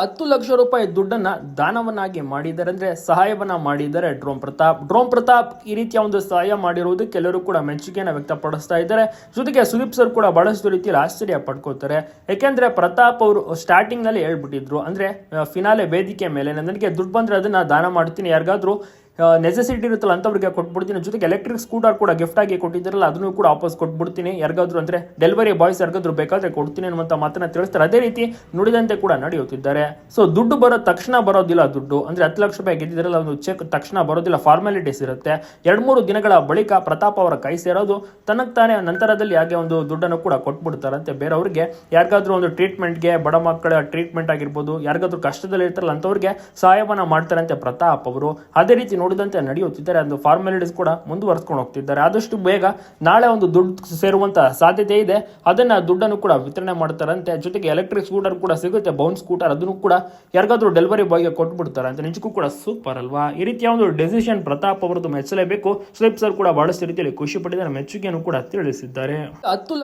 ಹತ್ತು ಲಕ್ಷ ರೂಪಾಯಿ ದುಡ್ಡನ್ನ ದಾನವನ್ನಾಗಿ ಮಾಡಿದ್ದಾರೆ ಅಂದ್ರೆ ಸಹಾಯವನ್ನ ಮಾಡಿದ್ದಾರೆ ಡ್ರೋಮ್ ಪ್ರತಾಪ್. ಡ್ರೋಮ್ ಪ್ರತಾಪ್ ಈ ರೀತಿಯ ಒಂದು ಸಹಾಯ ಮಾಡಿರುವುದು ಕೆಲವರು ಕೂಡ ಮೆಚ್ಚುಗೆಯನ್ನು ವ್ಯಕ್ತಪಡಿಸ್ತಾ ಇದ್ದಾರೆ. ಜೊತೆಗೆ ಸುದೀಪ್ ಸರ್ ಕೂಡ ಬಹಳಷ್ಟು ರೀತಿಯಲ್ಲಿ ಆಶ್ಚರ್ಯ ಪಡ್ಕೋತಾರೆ. ಯಾಕೆಂದ್ರೆ ಪ್ರತಾಪ್ ಅವರು ಸ್ಟಾರ್ಟಿಂಗ್ನಲ್ಲಿ ಹೇಳ್ಬಿಟ್ಟಿದ್ರು. ಅಂದ್ರೆ ಫಿನಾಲೆ ವೇದಿಕೆ ಮೇಲೆ. ನನಗೆ ದುಡ್ಡು ಬಂದ್ರೆ ಅದನ್ನ ದಾನ ಮಾಡ್ತೀನಿ ಯಾರಿಗಾದ್ರೂ. ನೆಸೆಸಿಟಿ ಇರುತ್ತಲ್ಲ, ಅಂಥವ್ರಿಗೆ ಕೊಟ್ಬಿಡ್ತೀನಿ. ಜೊತೆಗೆ ಎಲೆಕ್ಟ್ರಿಕ್ ಸ್ಕೂಟರ್ ಕೂಡ ಗಿಫ್ಟ್ ಆಗಿ ಕೊಟ್ಟಿದ್ದಾರಲ್ಲ, ಅದನ್ನು ಕೂಡ ವಾಪಸ್ ಕೊಟ್ಬಿಡ್ತೀನಿ. ಯಾರಿಗಾದ್ರು ಅಂದ್ರೆ ಡೆಲಿವರಿ ಬಾಯ್ಸ್ ಯಾರಿಗಾದ್ರೂ ಬೇಕಾದ್ರೆ ಕೊಡ್ತೀನಿ ಅನ್ನುವಂಥ ಮಾತನ್ನ ತಿಳಿಸ್ತಾರೆ. ಅದೇ ರೀತಿ ನುಡಿದಂತೆ ಕೂಡ ನಡೆಯುತ್ತಿದ್ದಾರೆ. ಸೊ ದುಡ್ಡು ಬರೋ ತಕ್ಷಣ ಬರೋದಿಲ್ಲ ದುಡ್ಡು. ಅಂದ್ರೆ ಹತ್ತು ಲಕ್ಷ ರೂಪಾಯಿ ಗೆದ್ದಿದ್ರಲ್ಲ, ಒಂದು ಚೆಕ್ ತಕ್ಷಣ ಬರೋದಿಲ್ಲ ಫಾರ್ಮಾಲಿಟೀಸ್ ಇರುತ್ತೆ. ಎರಡು ಮೂರು ದಿನಗಳ ಬಳಿಕ ಪ್ರತಾಪ್ ಅವರ ಕೈ ಸೇರೋದು ತನಗೆ ತಾನೇ ನಂತರದಲ್ಲಿ ಹಾಗೆ ಒಂದು ದುಡ್ಡನ್ನು ಕೂಡ ಕೊಟ್ಬಿಡ್ತಾರಂತೆ ಬೇರೆಯವ್ರಿಗೆ. ಯಾರಿಗಾದ್ರೂ ಒಂದು ಟ್ರೀಟ್ಮೆಂಟ್ಗೆ ಬಡ ಮಕ್ಕಳ ಟ್ರೀಟ್ಮೆಂಟ್ ಆಗಿರ್ಬೋದು, ಯಾರಿಗಾದ್ರೂ ಕಷ್ಟದಲ್ಲಿ ಇರ್ತಾರಲ್ಲ ಅಂಥವ್ರಿಗೆ ಸಹಾಯವನ್ನ ಮಾಡ್ತಾರಂತೆ ಪ್ರತಾಪ್ ಅವರು. ಅದೇ ರೀತಿ ನೋಡಿದಂತೆ ನಡೆಯುತ್ತಿದ್ದಾರೆ ಅದು ಫಾರ್ಮಾಲಿಟೀಸ್ ಕೂಡ ಮುಂದುವರ್ಸ್ಕೊಂಡು ಹೋಗ್ತಿದ್ದಾರೆ. ಆದಷ್ಟು ಬೇಗ ನಾಳೆ ಒಂದು ದುಡ್ಡು ಸೇರುವಂತ ಸಾಧ್ಯತೆ ಇದೆ. ಅದನ್ನ ದುಡ್ಡನ್ನು ಕೂಡ ವಿತರಣೆ ಮಾಡ್ತಾರಂತೆ ಜೊತೆಗೆ ಎಲೆಕ್ಟ್ರಿಕ್ ಸ್ಕೂಟರ್ ಕೂಡ ಸಿಗುತ್ತೆ. ಬೌನ್ ಸ್ಕೂಟರ್ ಅದನ್ನು ಕೂಡ ಯಾರಿಗಾದ್ರೂ ಡೆಲಿವರಿ ಬಾಯ್ಗೆ ಕೊಟ್ಬಿಡ್ತಾರೆ ಅಂತ ನಿಜಕ್ಕೂ ಕೂಡ ಸೂಪರ್ ಅಲ್ವಾ? ಈ ರೀತಿಯ ಒಂದು ಡೆಸಿಷನ್ ಪ್ರತಾಪ್ ಅವರದ್ದು ಮೆಚ್ಚಲೇಬೇಕು. ಸುದೀಪ್ ಸರ್ ಕೂಡ ಬಹಳಷ್ಟು ರೀತಿಯಲ್ಲಿ ಖುಷಿ ಪಟ್ಟಿದ್ದಾರೆ. ಮೆಚ್ಚುಗೆಯನ್ನು ಕೂಡ ತಿಳಿಸಿದ್ದಾರೆ. ಹತ್ತು